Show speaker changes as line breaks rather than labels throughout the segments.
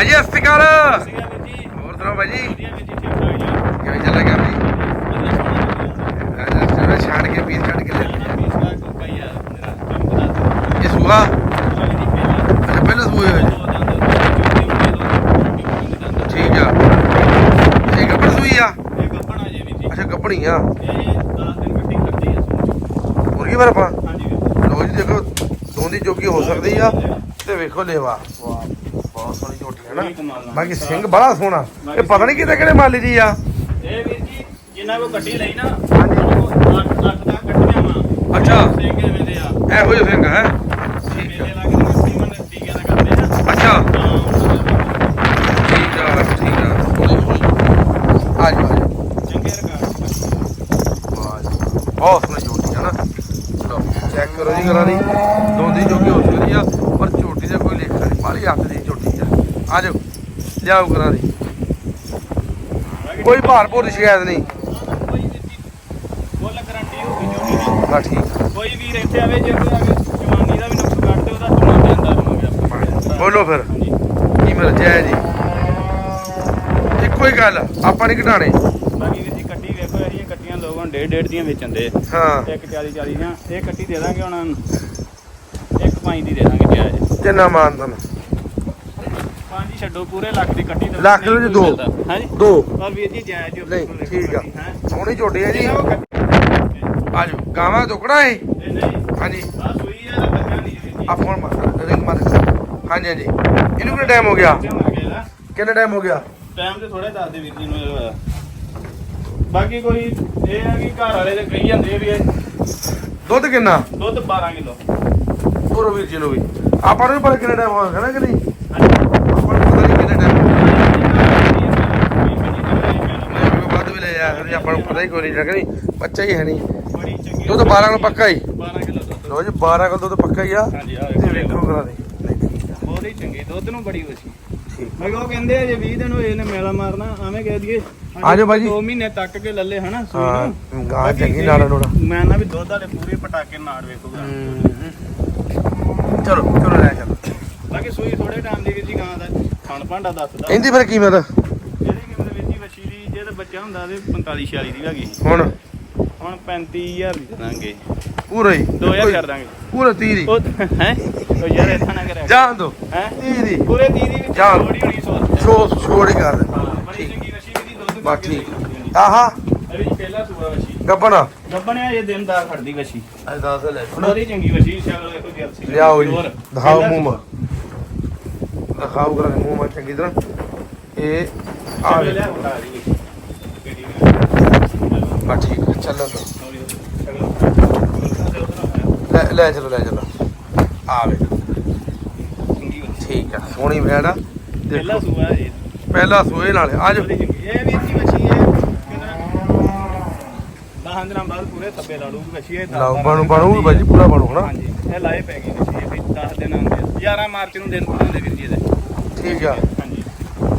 ਭਾਜੀ ਸਤਿ ਸ਼੍ਰੀ ਅਕਾਲ।
ਸੀਗਾ ਵੀਰ ਜੀ
ਹੋਰ ਸੁਣਾਓ ਭਾਜੀ ਕਿਵੇਂ ਚੱਲ ਗਿਆ ਭਾਈ ਚਲੋ ਛਾੜ ਕੇ ਪੀਸ ਕੱਢ ਕੇ ਲੈ ਇਹ
ਪਹਿਲਾਂ
ਅੱਛਾ ਪਹਿਲਾਂ
ਦੋ ਦੰਦ
ਠੀਕ ਆ। ਇਹ ਗੱਪਣ ਸੂਈ ਆ? ਅੱਛਾ ਗੱਪਣੀ ਆ।
ਇਹ 10 ਦਿਨ ਕੱਟੀ ਕਰਦੀ ਆ ਸੂਣ
ਮੁਰਗੀ ਪਰ ਆਪਾਂ
ਹਾਂਜੀ ਵੀਰ
ਲੋ ਜੀ ਦੇਖੋ ਦੋਂਦੀ ਜੋਗੀ ਹੋ ਸਕਦੀ ਆ। ਤੇ ਵੇਖੋ ਲੇਵਾ। ਹੈ। ਬਾਕੀ ਸਿੰਘ ਬੜਾ ਸੋਹਣਾ। ਇਹ ਪਤਾ ਨਹੀਂ ਕਿਤੇ ਕਿਹੜੇ ਮਾਲੀ ਦੀ ਆ।
ਇਹ ਵੀਰ ਜੀ ਜਿੰਨਾ ਕੋ ਗੱਡੀ ਲਈ ਨਾ
ਹਾਂਜੀ।
ਉਹ 8 ਲੱਖ ਦਾ ਕੱਟਿਆ ਵਾ
ਅੱਛਾ।
ਸੇ ਕਿਵੇਂ ਦੇ ਆ।
ਇਹੋ ਜਿਹੇ ਸਿੰਘ ਹੈ। ਠੀਕ
ਆ।
ਅੱਛਾ।
ਹਾਂ
ਠੀਕ ਆ ਠੀਕ ਆ। ਆ ਜਾ ਜਾ
ਚੰਗੇ
ਵਾਹ ਜੀ, ਬਹੁਤ ਸੋਹਣੀ ਝੋਟੀ ਹੈ ਨਾ। ਚਲੋ ਚੈੱਕ ਕਰੋ ਜੀ ਕਰਾਂ ਦੀ ਦੋਂਦੀ ਜੋਗੀ ਹੋ ਸਕਦੀ ਆ ਪਰ ਝੋਟੀ ਦਾ ਕੋਈ ਲੇਖਾ ਨਹੀਂ। ਬਾਹਲੀ ਹੱਥ ਦੀ ਝੋਟੀ ਆ ਜਾਓ ਲਿਆਓ ਕਰਾਂ ਦੀ। ਕੋਈ ਭਾਰ ਭੂਰ ਦੀ ਸ਼ਿਕਾਇਤ ਨਹੀਂ।
ਫੁੱਲ ਗਾਰੰਟੀ ਹੋਊਗੀ ਝੋਟੀ ਦੀ
ਬਸ ਠੀਕ।
ਕੋਈ ਵੀਰ ਇੱਥੇ ਆਵੇ ਜੇ ਕੋਈ ਆਵੇ ਜਵਾਨੀ ਦਾ ਵੀ ਨੁਕਸ ਕੱਢ ਤੇ ਉਹਦਾ ਸੁਣਾ ਜਾਂਦਾ ਰਹਾਂਗੇ ਆਪਾਂ
ਬੋਲੋ ਫਿਰ।
ਹਾਂਜੀ।
ਕੀ ਮਿਲ ਜਾਏ ਜੀ। ਇੱਕੋ ਹੀ ਗੱਲ ਆਪਾਂ ਨਹੀਂ ਘਟਾਣੇ
ਬਾਕੀ ਵੀਰ ਜੀ ਕੱਟੀ ਵੇਖੋ ਇਹ ਕੱਟੀਆਂ ਲੋਕ ਹੁਣ ਡੇਢ ਡੇਢ ਦੀਆਂ ਵੇਚਣ ਦੇ।
ਹਾਂ।
ਇੱਕ 40 40 ਦੀਆਂ ਇਹ ਕੱਟੀ ਦੇ ਦਾਂਗੇ ਹੁਣ ਇੱਕ ਪੰਜ ਦੀ ਦੇ ਦਾਂਗੇ ਜਾਇਜ਼
ਜਿੰਨਾ ਮਾਨਦਾ
ਪੰਜ ਹੀ ਛੱਡੋ ਪੂਰੇ ਲੱਖ ਦੀ ਕੱਟੀ ਤਾਂ
ਲੱਖ
ਨਹੀਂ
ਦੇ
ਕੋਈ
ਦੋ।
ਮਿਲਦਾ। ਹਾਂਜੀ?
ਦੋ।
ਪਰ ਵੀਰ ਜੀ ਜਾਇਜ਼ ਹੀ
ਨਹੀਂ
ਬਿਲਕੁਲ
ਠੀਕ ਆ।
ਹੈਂ?
ਸੋਹਣੀ ਝੋਟੀ ਹੈ ਜੀ।
ਜਿੰਨਾ ਉਹ ਕੱਟੀ-
ਆ ਜਾਓ ਗਾਵਾਂ ਟੁਕੜਾ ਹੈ।
ਇਹ ਨਹੀਂ।
ਹਾਂਜੀ।
ਆ ਸੂਈ ਆ ਤਾਂ ਬੱਚਾ ਨਹੀਂ ਜੀ ਵੀਰ ਜੀ।
ਆ ਫੋਨ ਮਾਰ ਰਿੰਗ ਮਾਰ ਹਾਂਜੀ ਹਾਂਜੀ। ਇਹਨੂੰ ਕਿੰਨਾ ਟਾਈਮ ਹੋ ਗਿਆ?
ਬੱਚਾ ਮਰ ਗਿਆ ਇਹਦਾ।
ਕਿੰਨਾ ਟਾਈਮ ਹੋ ਗਿਆ?
ਟਾਈਮ ਤੇ ਥੋੜੇ ਦੱਸ ਦੇ ਵੀਰ ਜੀ ਨੂੰ ਇਹ ਹੋਇਆ ਬਾਕੀ ਕੋਈ ਇਹ ਆ ਕਿ ਘਰ ਵਾਲੇ ਦੇ ਕਹੀ ਜਾਂਦੇ ਵੀ ਇਹ
ਦੁੱਧ ਕਿੰਨਾ?
ਦੁੱਧ 12 ਕਿਲੋ।
ਪੂਰੋ ਵੀਰ ਜੀ ਨੂੰ ਵੀ। ਆਪਾਂ ਨੂੰ ਵੀ ਪਤਾ ਕਿੰਨਾ ਟਾਈਮ ਹੈ ਨਾ ਕਿ ਨਹੀਂ ਕਿੰਨਾ ਟਾਈਮ
ਬੜੀ
ਮੈਂ ਵੱਧ ਵੀ ਲੈ ਜਾ ਸਕਦੇ ਆਪਾਂ ਨੂੰ ਪਤਾ ਹੀ ਕੋਈ ਨਹੀਂ ਲੱਗ ਨਹੀਂ? ਬੱਚਾ ਹੀ ਹੈ ਨਹੀਂ। ਦੁੱਧ 12 ਕਿਲੋ ਪੱਕਾ ਹੀ?
12 ਕਿਲੋ ਦੁੱਧ।
ਲੋ ਜੀ 12 ਕਿਲੋ ਦੁੱਧ ਪੱਕਾ ਹੀ ਆ।
ਹਾਂਜੀ ਆ
ਵੇਖੋ ਕਰਾ ਦੇ।
ਬਹੁਤ ਹੀ ਚੰਗੀ ਦੁੱਧ ਨੂੰ ਬੜੀ ਵਸੀ ਮੈਂ ਕਿਹਾ ਕਹਿੰਦੇ ਆ ਜੇ 20 ਦਿਨ ਹੋਏ ਨੇ ਮੇਲਾ ਮਾਰਨਾ ਐਵੇਂ ਕਹਿ ਦਈਏ।
ਆ ਜਾਓ ਬਾਈ ਜੀ।
2 ਮਹੀਨੇ ਤੱਕ ਕੇ ਲੱਲੇ ਹਨਾ
ਹਾਂ ਗਾਂ ਚੰਗੀ ਨਾਲ ਨੋੜਾ
ਮੈਂ ਨਾ ਵੀ ਦੁੱਧ ਵਾਲੇ ਪੂਰੇ ਪਟਾਕੇ ਨਾੜ ਵੇਖੂਗਾ
ਚਲੋ ਚਲੋ ਲੈ ਚੱਲ।
ਬਾਕੀ ਸੂਈ ਥੋੜੇ ਟਾਈਮ ਦੀ ਵੀ ਜੀ ਗਾਂ ਦਾ ਖਾਣ ਭਾਂਡਾ ਦੱਸਦਾ।
ਇਹਦੀ ਫਿਰ ਕੀਮਤ
ਜਿਹੜੀ ਕਿਵੇਂ ਵਿੱਚ ਹੀ ਵੱਛੀ ਦੀ ਜੇ ਤਾਂ ਬੱਚਾ ਹੁੰਦਾ ਤੇ 45 46 ਦੀ ਹੈਗੀ।
ਹੁਣ?
ਹੁਣ 35000 ਦੀ ਦਾਂਗੇ
ਪੂਰਾ ਹੀ?
2000 ਕਰ ਦਾਂਗੇ।
ਪੂਰਾ 30 ਦੀ?
ਹੈ? ਉਹ ਯਾਰ ਇਦਾਂ ਨਾ ਕਰਿਆ।
ਜਾਣ ਦੋ।
ਹੈ?
30 ਦੀ।
ਪੂਰੇ 30 ਦੀ ਵਿੱਚ। ਥੋੜੀ ਹੋਣੀ ਸੋਚ
ਛੋੜ ਕਰ। ਦੇ
ਬੜੀ ਚੰਗੀ ਵੀ ਦੀ ਦੁੱਧ
ਠੀਕ। ਆਹਾ।
ਇਹ ਵੀ ਪਹਿਲਾ ਸੂਆ ਵੱਛੀ
ਗੱਬਣਾ।
ਗੱਬਣਿਆ ਇਹ ਦਿਨ ਦਾ ਖੜਦੀ ਵੱਛੀ
ਅੱਜ ਦੱਸ ਲੈ।
ਬੜੀ ਚੰਗੀ ਵੱਛੀ ਸ਼ਕਲ ਵੇਖੋ ਜਰਸੀ
ਲਿਆਓ ਜੀ। ਦਿਖਾਓ ਮੂੰਹ ਮਾ। ਦਿਖਾਓ ਕਰਾਂ ਮੂੰਹ ਮਾ ਚੰਗੀ ਤਰ੍ਹਾਂ। ਇਹ ਆ ਠੀਕ ਹੈ,
ਸ਼ਕਲ
ਲੈ ਲੈ ਚਲੋ ਲੈ ਚਲੋ। ਆ ਵੇ।
ਚੰਗੀ
ਠੀਕ ਆ ਸੋਹਣੀ ਭੈਣ ਆ।
ਪਹਿਲਾ
ਦੇਖੋ
ਸੂਆ ਇਹ
ਪਹਿਲਾ ਸੂਏ ਨਾਲ ਆ ਜਾਓ।
ਚੰਗੀ ਇਹ ਵੀ ਅੱਛੀ ਵੱਛੀ ਹੈ। ਦਹਾਂ ਦਿਨਾਂ ਬਾਅਦ ਪੂਰੇ ਥੱਬੇ ਲਾ ਲੂਗੀ ਵੱਛੀ ਇਹ ਦਸ
ਲਾਓ
ਬਾਰਾਂ
ਬਣੂ ਬਣੂ ਬਾਜੀ ਪੂਰਾ ਬਣੂ ਹਨਾ?
ਹਾਂਜੀ ਇਹ ਲਾਏ ਪੈ ਗਈ ਵੱਛੀ ਇਹ ਵੀ 10 ਦਿਨ ਆਉਂਦੇ 11 ਮਾਰਚ ਨੂੰ ਦਿਨ ਪੂਰੇ ਹੁੰਦੇ ਵੀਰ ਜੀ ਇਹਦੇ।
ਠੀਕ ਆ।
ਹਾਂਜੀ।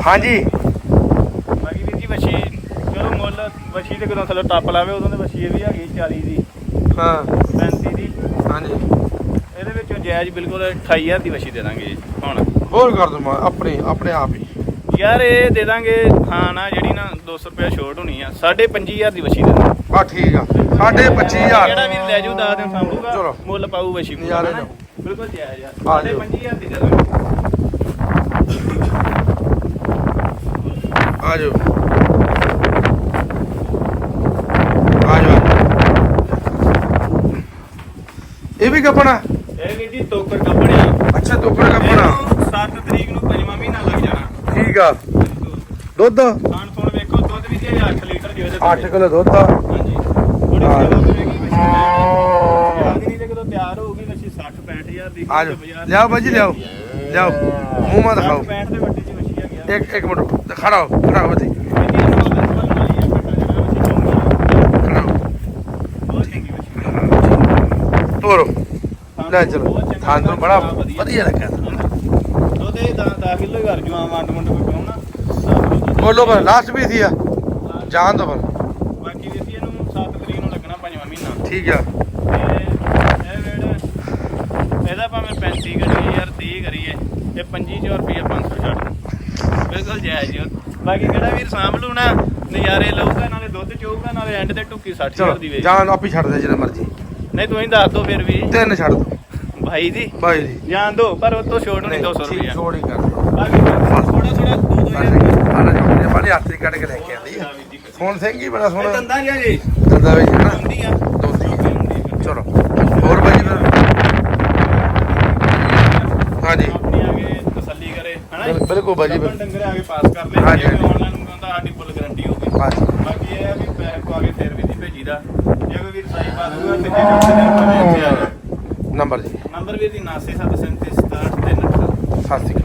ਹਾਂਜੀ।
ਬਾਕੀ ਵੀਰ ਜੀ ਵੱਛੀ ਚਲੋ ਮੁੱਲ ਵੱਛੀ ਤੇ ਕਦੋਂ ਥੱਲੇ ਟੱਪ ਲਾਵੇ ਉਦੋਂ ਵੱਛੀ ਇਹ ਵੀ ਹੈਗੀ 40 ਦੀ।
ਹਾਂ।
35 ਦੀ।
ਹਾਂਜੀ।
ਇਹਦੇ ਵਿੱਚੋਂ ਜਾਇਜ਼ ਬਿਲਕੁਲ 28000 ਦੀ ਵੱਛੀ ਦੇ ਦਾਂਗੇ ਹੁਣ।
ਹੋਰ ਕਰ ਦੋ ਆਪਣੇ ਆਪਣੇ ਆਪ ਹੀ।
ਯਾਰ ਇਹ ਦੇ ਦਾਂਗੇ ਨਾ ਜਿਹੜੀ ਨਾ 200 ਰੁਪਏ ਛੋਟ ਹੋਣੀ ਆ 25000 ਦੀ ਵੱਛੀ ਦੇ ਦਾਂਗੇ।
ਆ ਠੀਕ ਆ ਸਾਢੇ 25000
ਜਿਹੜਾ ਵੀਰ ਲੈ ਜੂ 10 ਦਿਨ ਸਾਂਭੂਗਾ। ਮੁੱਲ ਪਾਊ ਪੂਰਾ,
ਨਜ਼ਾਰੇ? ਲਓ।
ਬਿਲਕੁਲ ਜਾਇਜ਼ ਆ
ਆ ਜਾਓ।
25000 ਦੀ ਦੇ ਦਾਂਗੇ।
ਆ ਜਾਓ ਆ ਜਾਓ ਇਹ ਵੀ ਗੱਪਣਾ?
ਇਹ ਵੀਰ ਜੀ ਤੋਕਰ ਕੱਪੜਿਆ
ਅੱਛਾ ਟੋਕਰ ਗੱਪਣਾ।
7 ਤਰੀਕ ਨੂੰ ਪੰਜਵਾਂ ਮਹੀਨਾ ਲੱਗ ਜਾਣਾ।
ਠੀਕ ਆ। ਦੁੱਧ?
ਖਾਣ ਫੋਨ ਵੇਖੋ ਦੁੱਧ ਵੀ ਜੇ 8 ਲੀਟਰ ਜਿਹਦੇ
8 ਕਿਲੋ ਦੁੱਧ ਆ।
ਹਾਂਜੀ। ਥੋੜੀ
ਹਾਂ।
ਜ਼ਿਆਦਾ ਹੋਵੇਗੀ ਵੈਸੇ ਯਾਦ ਨਹੀਂ ਤੇ ਕਦੋਂ ਤਿਆਰ ਹੋਊਗੀ ਵੈਸੇ 60 65000 ਦੀ
ਆ ਜਾਓ। ਲਿਆਓ ਬਾਜੀ ਲਿਆਓ। ਲਿਆਓ। ਮੂੰਹ ਮਾ ਦਿਖਾਓ।
65 ਦੇ ਵੱਡੀ ਚ ਵਛੀ ਆ ਗਿਆ।
ਇੱਕ ਇੱਕ ਮਿੰਟ ਤੇ ਖੜਾ ਹੋ ਖੜਾ ਹੋ ਜੀ ਖੜਾ ਹੋ
ਬਹੁਤ ਚੰਗੀ ਵਛੀ
ਤੋਰੋ ਲੈ ਚਲੋ। ਥਾਂ ਤੋਂ ਬੜਾ ਵਧੀਆ ਲੱਗਾ।
ਇਹ 10 ਕਿਲੋ ਹੀ ਕਰ ਜੂ ਆਮ ਵੰਡ ਵੰਡ ਕੋਈ ਕਰਾਉਣਾ
ਬੋਲੋ ਪਰ ਲਾਸਟ ਵੀ ਸੀ ਆ। ਦੋ ਪਰ
ਬਾਕੀ ਵੀ ਸੀ ਇਹਨੂੰ 7 ਤਰੀਕ ਨੂੰ ਲੱਗਣਾ ਪੰਜਵਾਂ ਮਹੀਨਾ।
ਠੀਕ ਆ।
ਤੇ ਇਹਦਾ ਭਾਵੇਂ 35 ਕਰੀਏ ਯਾਰ 30 ਕਰੀਏ ਇਹ 25 ਰੁਪਏ 500 ਛੱਡ ਬਿਲਕੁਲ ਜਾਇਜ਼ ਜੀ ਬਾਕੀ ਕਿਹੜਾ ਵੀਰ ਸਾਂਭ ਲੂ ਨਾ ਨਜ਼ਾਰੇ ਲਊਗਾ ਨਾਲੇ ਦੁੱਧ ਚੋਊਗਾ ਨਾਲੇ ਐਂਡ ਤੇ ਟੁੱਕੀ 60
ਚਲੋ
ਹਜ਼ਾਰ ਦੀ ਵੇਚ।
ਜਾਨ ਆਪੀ ਛੱਡ ਦੇ ਜਿਹੜਾ ਮਰਜ਼ੀ।
ਨਹੀਂ ਤੁਸੀਂ ਦੱਸ ਦੋ ਫਿਰ ਵੀ।
ਤਿੰਨ ਛੱਡ ਦੋ।
ਭਾਈ ਜੀ
ਬਾਈ ਜੀ
ਜਾਣ ਦੋ ਪਰ ਉਹ ਤੋਂ ਛੋਟ ਨਹੀਂ 200
ਠੀਕ,
ਰੁਪਇਆ
ਛੋੜ ਹੀ ਕਰ ਦੇ।
ਬਾਕੀ ਥੋੜਾ ਥੋੜਾ ਦੋ ਦੋ
ਜੋੜੇ ਬਾਲੀ ਹੱਥ ਦੀ ਕੱਢ ਕੇ ਲੈ ਕੇ ਆਂਦੀ ਆ। ਹੁਣ ਸਿੰਘ ਹੀ ਬੜਾ ਸੋਹਣਾ।
ਦੰਦਾਂ ਜਿਹਾ ਜੀ।
ਦੰਦਾ ਵਿੱਚ ਹਨਾ
ਹੁੰਦੀ ਆ।
ਦੋਦੀ ਚਲੋ। ਹੋਰ ਬਾਈ ਜੀ ਹਾਂਜੀ।
ਆਪਣੀ ਆ ਕੇ ਤਸੱਲੀ ਕਰੇ ਹਨਾ?
ਬਿਲ- ਬਿਲਕੁਲ ਬਾਈ ਜੀ।
ਡੰਗਰੇ ਆ ਕੇ ਪਾਸ ਕਰ ਲੈ
ਹਾਂਜੀ।
ਆਨਲਾਈਨ ਮੰਗਾਉਂਦਾ ਸਾਡੀ ਫੁੱਲ ਗਾਰੰਟੀ
ਹਾਂਜੀ।
ਬਾਕੀ ਇਹ ਆ ਵੀ ਪੈਸੇ ਪਾ ਕੇ ਫੇਰ ਵੀ ਨਹੀਂ ਭੇਜੀਦਾ। ਜੇ। ਕੋਈ ਵੀਰ ਸਾਈ ਪਾ ਦੂਗਾ ਤੇ ਜੇ ਚੌਥੇ ਦਿਨ ਭਾਵੇਂ ਇੱਥੇ ਆ ਜਾਏ
ਨੰਬਰ ਜੀ
ਨੰਬਰ ਵੀਰ ਦੀ 973737 3
ਸਤਿ ਸ਼੍ਰੀ ਅਕਾਲ।